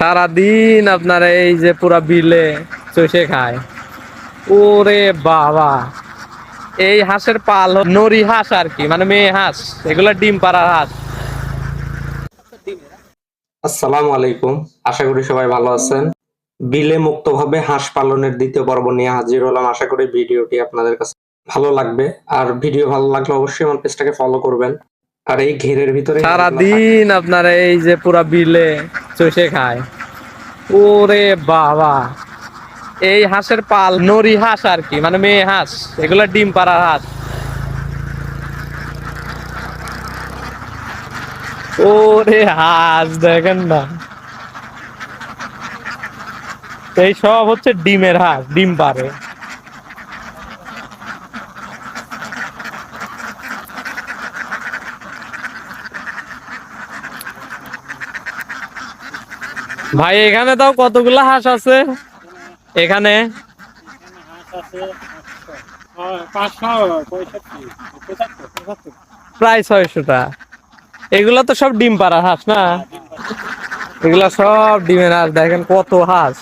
সারাদিন আপনার এই যে পুরা বিলে চষে খায়। ওরে বাবা। এই হাঁসের পাল নরি হাঁস আর কি মানে মেয়ে হাঁস এগুলা ডিম পাড়ার হাঁস। আসসালামু আলাইকুম আশা করি সবাই ভালো আছেন। বিলে মুক্তভাবে হাঁস পালনের দ্বিতীয় পর্ব নিয়ে হাজির হলাম। আশা করি ভিডিওটি আপনাদের কাছে ভালো লাগবে। আর ভিডিও ভালো লাগলে অবশ্যই আমার পেজটাকে ফলো করবেন। আর এই ঘেরের ভিতরে সারাদিন আপনার এই যে পুরা বিলে চষে খায়। ওরে বাবা। এই হাঁসের পাল নরি হাঁস আর কি মানে মেয়ে হাঁস, এগুলো ডিম পাড়ার হাঁস। ওরে হাঁস, দেখেন না। এই সব হচ্ছে ডিমের হাঁস, ডিম পারে ভাই, এখানে তাও কতগুলা হাঁস আছে? এখানে? প্রায় ছয়শটা। এগুলা তো সব ডিম পাড়া হাঁস না? এগুলা সব ডিমের হাঁস। দেখেন কত হাঁস।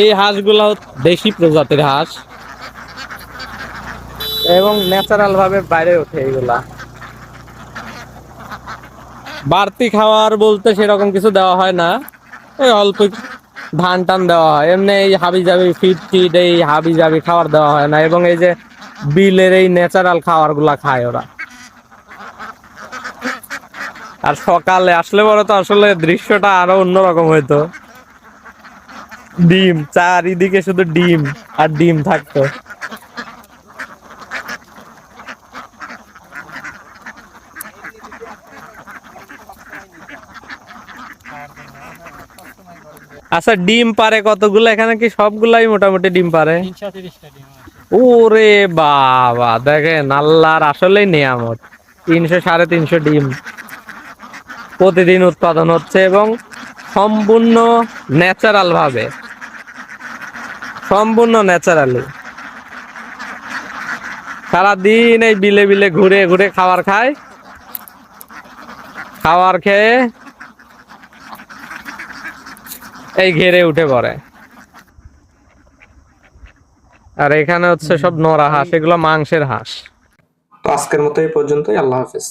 এই হাঁসগুলা দেশি প্রজাতির হাঁস। এবং ন্যাচারাল ভাবে বাইরে ওঠে এগুলা। বাড়তি খাওয়ার বলতে সেরকম কিছু দেওয়া হয় না। ওই অল্প ধান টান দেওয়া হয়। এমনি এই হাবি জাবি ফিট ফিট এই হাবি জাবি খাবার দেওয়া হয় না এবং এই যে বিলের এই ন্যাচারাল খাবারগুলা খায় ওরা। আর সকালে আসলে পরে তো আসলে দৃশ্যটা আরও অন্যরকম হইতো। ডিম, চারিদিকে শুধু ডিম আর ডিম থাকতো। আচ্ছা ডিম পারে কতগুলো? এখানে কি সবগুলাই মোটামুটি ডিম পারে? ওরে বাবা দেখেন আল্লাহর আসলেই নিয়ামত। তিনশো সাড়ে তিনশো ডিম প্রতিদিন উৎপাদন হচ্ছে এবং সম্পূর্ণ ন্যাচারাল ভাবে। সম্পূর্ণ ন্যাচারালি সারাদিন এই বিলে বিলে ঘুরে ঘুরে খাবার খায়। খাবার খেয়ে এই ঘেরে উঠে পড়ে। আর এখানে হচ্ছে সব নরা হাঁস, এগুলো মাংসের হাঁস। তো আজকের মতো এই পর্যন্তই, আল্লাহ হাফেজ।